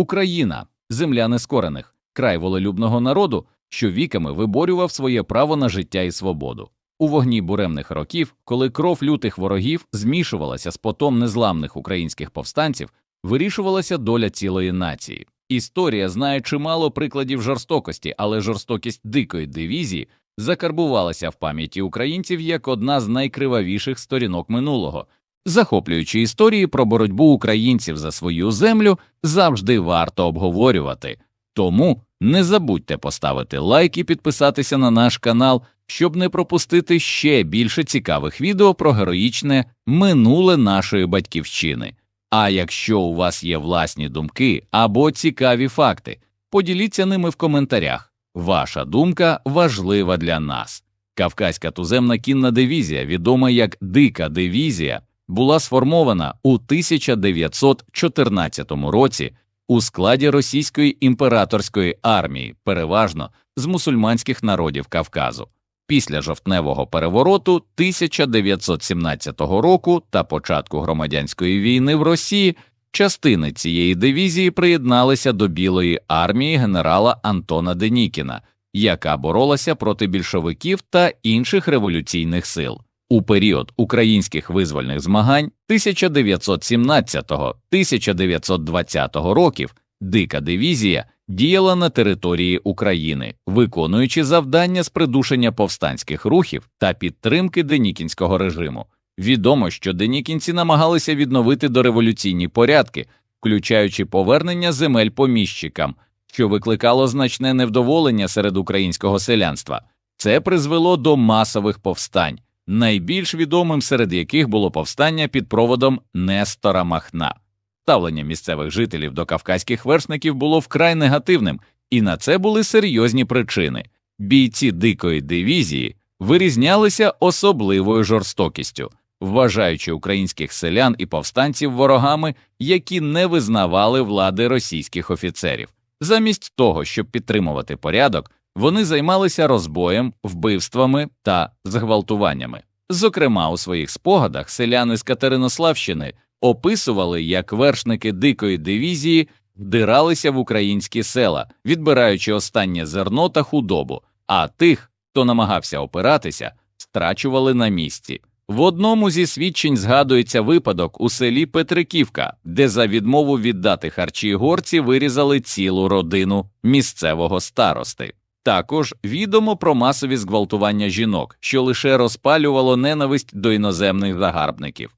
Україна, земля нескорених, край волелюбного народу, що віками виборював своє право на життя і свободу. У вогні буремних років, коли кров лютих ворогів змішувалася з потом незламних українських повстанців, вирішувалася доля цілої нації. Історія знає чимало прикладів жорстокості, але жорстокість дикої дивізії закарбувалася в пам'яті українців як одна з найкривавіших сторінок минулого. Захоплюючі історії про боротьбу українців за свою землю завжди варто обговорювати. Тому не забудьте поставити лайк і підписатися на наш канал, щоб не пропустити ще більше цікавих відео про героїчне минуле нашої батьківщини. А якщо у вас є власні думки або цікаві факти, поділіться ними в коментарях. Ваша думка важлива для нас. Кавказька туземна кінна дивізія, відома як Дика дивізія, була сформована у 1914 році у складі російської імператорської армії, переважно з мусульманських народів Кавказу. Після жовтневого перевороту 1917 року та початку громадянської війни в Росії частини цієї дивізії приєдналися до Білої армії генерала Антона Денікіна, яка боролася проти більшовиків та інших революційних сил. У період українських визвольних змагань 1917-1920 років дика дивізія діяла на території України, виконуючи завдання з придушення повстанських рухів та підтримки денікінського режиму. Відомо, що денікінці намагалися відновити дореволюційні порядки, включаючи повернення земель поміщикам, що викликало значне невдоволення серед українського селянства. Це призвело до масових повстань, найбільш відомим серед яких було повстання під проводом Нестора Махна. Ставлення місцевих жителів до кавказьких вершників було вкрай негативним, і на це були серйозні причини. Бійці дикої дивізії вирізнялися особливою жорстокістю, вважаючи українських селян і повстанців ворогами, які не визнавали влади російських офіцерів. Замість того, щоб підтримувати порядок, вони займалися розбоєм, вбивствами та зґвалтуваннями. Зокрема, у своїх спогадах селяни з Катеринославщини описували, як вершники дикої дивізії вдиралися в українські села, відбираючи останнє зерно та худобу, а тих, хто намагався опиратися, страчували на місці. В одному зі свідчень згадується випадок у селі Петриківка, де за відмову віддати харчі горці вирізали цілу родину місцевого старости. Також відомо про масові зґвалтування жінок, що лише розпалювало ненависть до іноземних загарбників.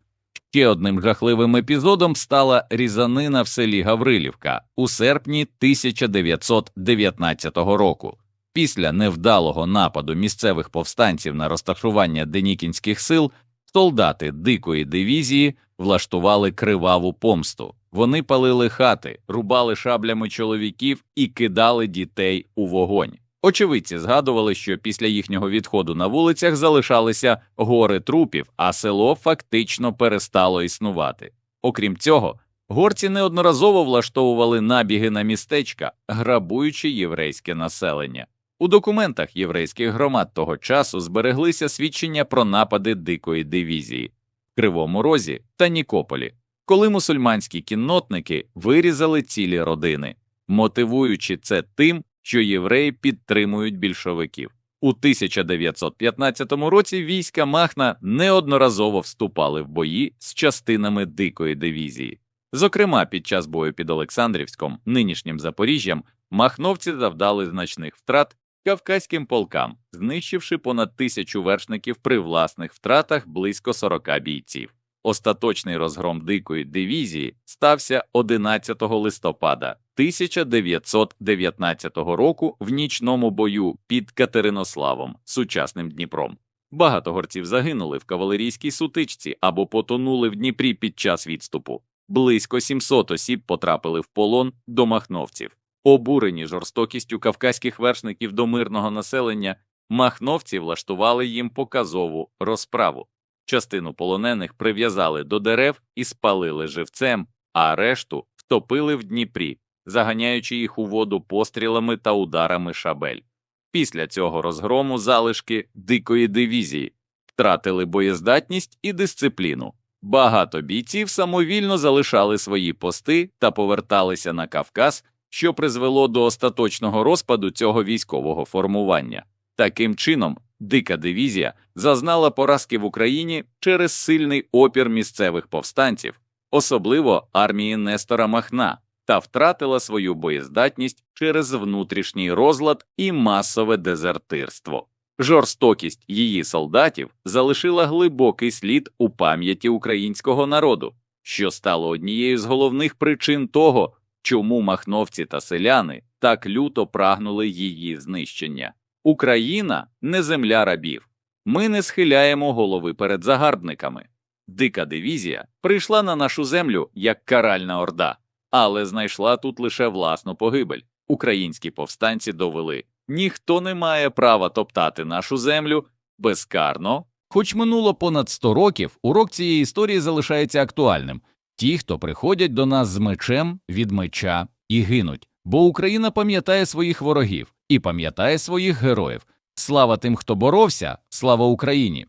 Ще одним жахливим епізодом стала різанина в селі Гаврилівка у серпні 1919 року. Після невдалого нападу місцевих повстанців на розташування денікінських сил солдати дикої дивізії влаштували криваву помсту. Вони палили хати, рубали шаблями чоловіків і кидали дітей у вогонь. Очевидці згадували, що після їхнього відходу на вулицях залишалися гори трупів, а село фактично перестало існувати. Окрім цього, горці неодноразово влаштовували набіги на містечка, грабуючи єврейське населення. У документах єврейських громад того часу збереглися свідчення про напади дикої дивізії в Кривому Розі та Нікополі, коли мусульманські кіннотники вирізали цілі родини, мотивуючи це тим, що євреї підтримують більшовиків. У 1915 році війська Махна неодноразово вступали в бої з частинами дикої дивізії. Зокрема, під час бою під Олександрівськом, нинішнім Запоріжжям, махновці завдали значних втрат кавказьким полкам, знищивши понад тисячу вершників при власних втратах близько 40 бійців. Остаточний розгром дикої дивізії стався 11 листопада 1919 року в нічному бою під Катеринославом, сучасним Дніпром. Багато горців загинули в кавалерійській сутичці або потонули в Дніпрі під час відступу. Близько 700 осіб потрапили в полон до махновців. Обурені жорстокістю кавказьких вершників до мирного населення, махновці влаштували їм показову розправу. Частину полонених прив'язали до дерев і спалили живцем, а решту втопили в Дніпрі, заганяючи їх у воду пострілами та ударами шабель. Після цього розгрому залишки дикої дивізії втратили боєздатність і дисципліну. Багато бійців самовільно залишали свої пости та поверталися на Кавказ, що призвело до остаточного розпаду цього військового формування. Таким чином, дика дивізія зазнала поразки в Україні через сильний опір місцевих повстанців, особливо армії Нестора Махна, та втратила свою боєздатність через внутрішній розлад і масове дезертирство. Жорстокість її солдатів залишила глибокий слід у пам'яті українського народу, що стало однією з головних причин того, чому махновці та селяни так люто прагнули її знищення. Україна не земля рабів. Ми не схиляємо голови перед загарбниками. Дика дивізія прийшла на нашу землю як каральна орда, але знайшла тут лише власну погибель. Українські повстанці довели ніхто не має права топтати нашу землю безкарно. Хоч минуло понад 100 років, урок цієї історії залишається актуальним. Ті, хто приходять до нас з мечем від меча і гинуть, бо Україна пам'ятає своїх ворогів і пам'ятає своїх героїв. Слава тим, хто боровся, слава Україні!